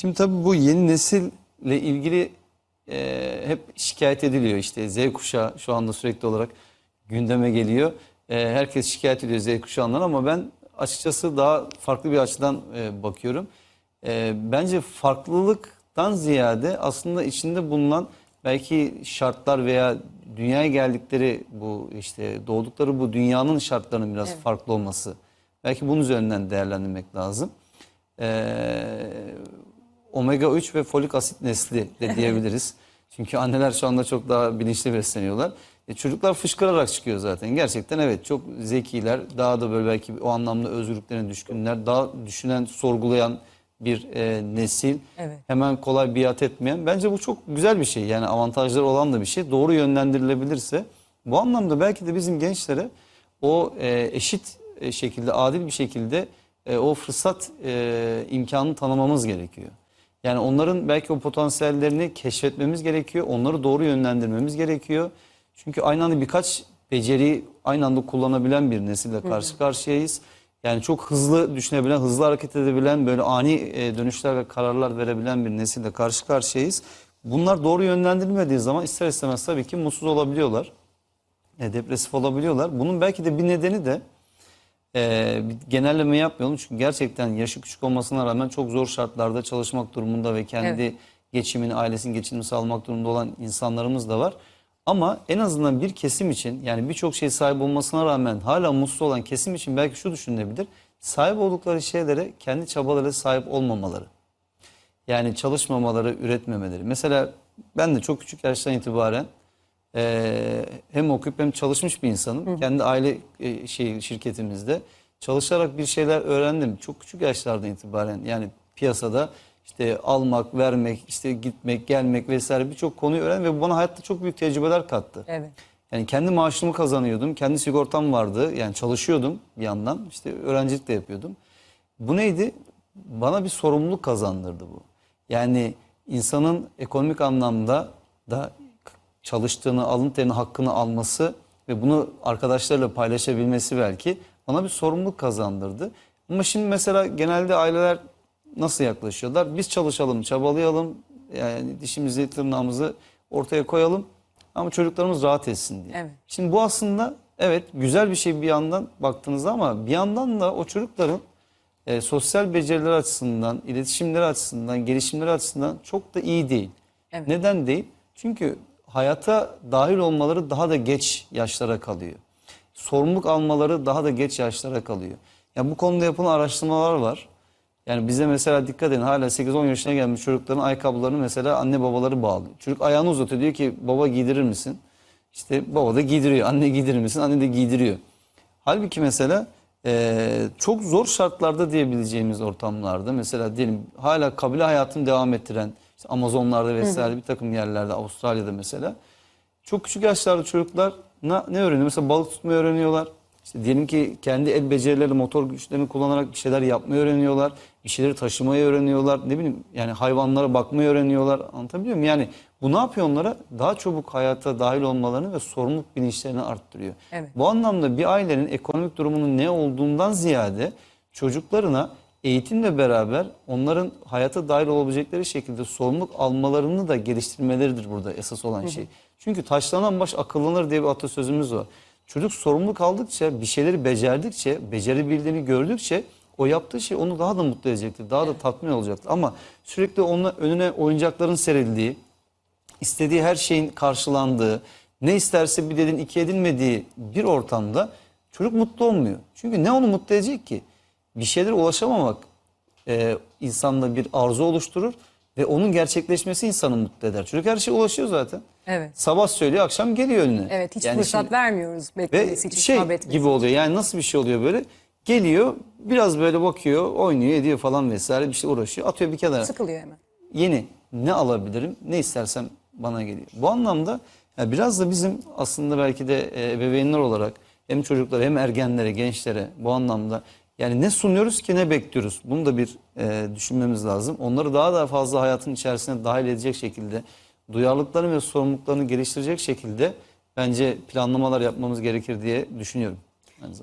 Şimdi tabii bu yeni nesille ilgili e, hep şikayet ediliyor. İşte Z kuşağı şu anda sürekli olarak gündeme geliyor. E, herkes şikayet ediyor Z kuşağından ama ben açıkçası daha farklı bir açıdan e, bakıyorum. E, bence farklılıktan ziyade aslında içinde bulunan belki şartlar veya dünyaya geldikleri bu işte doğdukları bu dünyanın şartlarının biraz farklı olması. Belki bunun üzerinden değerlendirmek lazım. Ee, omega 3 ve folik asit nesli de diyebiliriz. Çünkü anneler şu anda çok daha bilinçli besleniyorlar. E, çocuklar fışkırarak çıkıyor zaten. Gerçekten evet çok zekiler. Daha da böyle belki o anlamda özgürlüklerine düşkünler. Daha düşünen, sorgulayan bir e, nesil. Evet. Hemen kolay biat etmeyen. Bence bu çok güzel bir şey. Yani avantajları olan da bir şey. Doğru yönlendirilebilirse. Bu anlamda belki de bizim gençlere o e, eşit e, şekilde, adil bir şekilde e, o fırsat e, imkanını tanımamız gerekiyor. Yani onların belki o potansiyellerini keşfetmemiz gerekiyor. Onları doğru yönlendirmemiz gerekiyor. Çünkü aynı anda birkaç beceriyi aynı anda kullanabilen bir nesille karşı karşıyayız. Yani çok hızlı düşünebilen, hızlı hareket edebilen, böyle ani e, dönüşler ve kararlar verebilen bir nesille karşı karşıyayız. Bunlar doğru yönlendirilmediği zaman ister istemez tabii ki mutsuz olabiliyorlar. E, depresif olabiliyorlar. Bunun belki de bir nedeni de e, bir genelleme yapmayalım. Çünkü gerçekten yaşı küçük olmasına rağmen çok zor şartlarda çalışmak durumunda ve kendi geçimini, ailesinin geçimini sağlamak durumunda olan insanlarımız da var. Ama en azından bir kesim için yani birçok şey sahip olmasına rağmen hala mutsuz olan kesim için belki şu düşünülebilir. Sahip oldukları şeylere kendi çabaları sahip olmamaları. Yani çalışmamaları, üretmemeleri. Mesela ben de çok küçük yaştan itibaren eee, hem okuyup hem çalışmış bir insanım. Kendi aile e, şey şirketimizde çalışarak bir şeyler öğrendim. Çok küçük yaşlardan itibaren yani piyasada işte almak, vermek, işte gitmek, gelmek vesaire birçok konuyu öğrendim ve bu bana hayatta çok büyük tecrübeler kattı. Evet. Yani kendi maaşımı kazanıyordum. Kendi sigortam vardı. Yani çalışıyordum bir yandan. İşte öğrencilik de yapıyordum. Bu neydi? Bana bir sorumluluk kazandırdı bu. Yani insanın ekonomik anlamda da çalıştığını, alın terini hakkını alması ve bunu arkadaşlarıyla paylaşabilmesi belki bana bir sorumluluk kazandırdı. Ama şimdi mesela genelde aileler nasıl yaklaşıyorlar? Biz çalışalım, çabalayalım, yani dişimizi, tırnağımızı ortaya koyalım ama çocuklarımız rahat etsin diye. Evet. Şimdi bu aslında evet güzel bir şey bir yandan baktığınızda ama bir yandan da o çocukların e, sosyal becerileri açısından, iletişimleri açısından, gelişimleri açısından çok da iyi değil. Evet. Neden değil? Çünkü hayata dahil olmaları daha da geç yaşlara kalıyor. Sorumluluk almaları daha da geç yaşlara kalıyor. Yani bu konuda yapılan araştırmalar var. Yani bize mesela dikkat edin hala 8-10 yaşına gelmiş çocukların ayakkabılarını mesela anne babaları bağlıyor. Çocuk ayağını uzatıyor diyor ki baba giydirir misin? İşte baba da giydiriyor. Anne giydirir misin? Anne de giydiriyor. Halbuki mesela eee, çok zor şartlarda diyebileceğimiz ortamlarda mesela diyelim hala kabile hayatını devam ettiren işte Amazonlarda vesaire bir takım yerlerde Avustralya'da mesela çok küçük yaşlarda çocuklar ne, ne öğreniyor? Mesela balık tutmayı öğreniyorlar. İşte diyelim ki kendi el becerileri, motor güçlerini kullanarak bir şeyler yapmayı öğreniyorlar. Bir şeyleri taşımayı öğreniyorlar. Ne bileyim yani hayvanlara bakmayı öğreniyorlar. Anlatabiliyor muyum? Yani bu ne yapıyor onlara? Daha çabuk hayata dahil olmalarını ve sorumluluk bilinçlerini arttırıyor. Evet. Bu anlamda bir ailenin ekonomik durumunun ne olduğundan ziyade çocuklarına eğitimle beraber onların hayata dahil olabilecekleri şekilde sorumluluk almalarını da geliştirmeleridir burada esas olan şey. Çünkü taşlanan baş akıllanır diye bir atasözümüz var. Çocuk sorumluluk aldıkça, bir şeyleri becerdikçe, becerebildiğini gördükçe o yaptığı şey onu daha da mutlu edecektir. Daha da tatmin olacaktır. Ama sürekli onun önüne oyuncakların serildiği, istediği her şeyin karşılandığı, ne isterse bir dedin iki edilmediği bir ortamda çocuk mutlu olmuyor. Çünkü ne onu mutlu edecek ki? Bir şeylere ulaşamamak e, insanda bir arzu oluşturur ve onun gerçekleşmesi insanı mutlu eder. Çocuk her şeye ulaşıyor zaten. Evet. Sabah söylüyor, akşam geliyor önüne. Evet hiç Yani fırsat şimdi- vermiyoruz ve beklemesi için, şey gibi için. oluyor. Yani nasıl bir şey oluyor böyle? Geliyor, biraz böyle bakıyor, oynuyor, ediyor falan vesaire bir şey uğraşıyor. Atıyor bir kenara Sıkılıyor hemen. yeni ne alabilirim ne istersem bana geliyor. Bu anlamda ya biraz da bizim aslında belki de e, ebeveynler olarak hem çocuklara hem ergenlere, gençlere bu anlamda yani ne sunuyoruz ki ne bekliyoruz? Bunu da bir e, düşünmemiz lazım. Onları daha da fazla hayatın içerisine dahil edecek şekilde duyarlılıklarını ve sorumluluklarını geliştirecek şekilde bence planlamalar yapmamız gerekir diye düşünüyorum.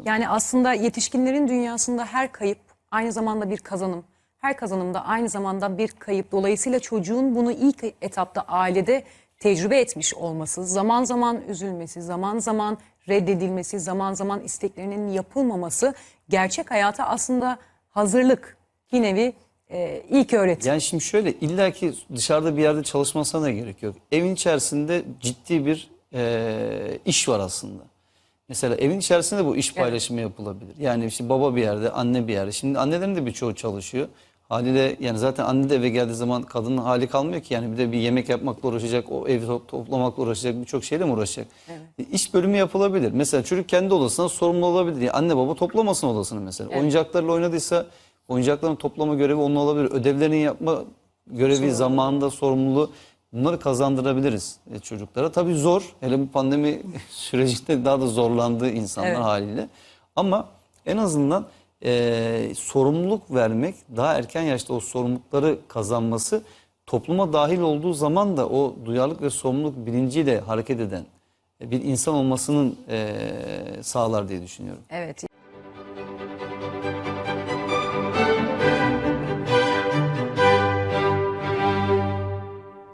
Yani aslında yetişkinlerin dünyasında her kayıp aynı zamanda bir kazanım. her kazanımda aynı zamanda bir kayıp. Dolayısıyla çocuğun bunu ilk etapta ailede tecrübe etmiş olması, zaman zaman üzülmesi, zaman zaman reddedilmesi, zaman zaman isteklerinin yapılmaması gerçek hayata aslında hazırlık. Bir nevi e, ilk öğretim. Yani şimdi şöyle illaki dışarıda bir yerde çalışmasına da gerek yok. Evin içerisinde ciddi bir e, iş var aslında. Mesela evin içerisinde bu iş paylaşımı yapılabilir. Yani işte baba bir yerde, anne bir yerde. Şimdi annelerin de birçoğu çalışıyor. Haliyle yani zaten anne de eve geldiği zaman kadının hali kalmıyor ki. Yani bir de bir yemek yapmakla uğraşacak, o evi top- toplamakla uğraşacak, birçok şeyle mi uğraşacak? E, İş bölümü yapılabilir. Mesela çocuk kendi odasına sorumlu olabilir. Yani anne baba toplamasın odasını mesela. Oyuncaklarla oynadıysa oyuncakların toplama görevi onun olabilir. Ödevlerini yapma görevi, zamanında sorumluluğu bunları kazandırabiliriz e, çocuklara. Tabii zor. Hele bu pandemi sürecinde daha da zorlandı insanlar Evet. haliyle. Ama en azından e, sorumluluk vermek, daha erken yaşta o sorumlulukları kazanması topluma dahil olduğu zaman da o duyarlılık ve sorumluluk bilinciyle hareket eden bir insan olmasının e, sağlar diye düşünüyorum.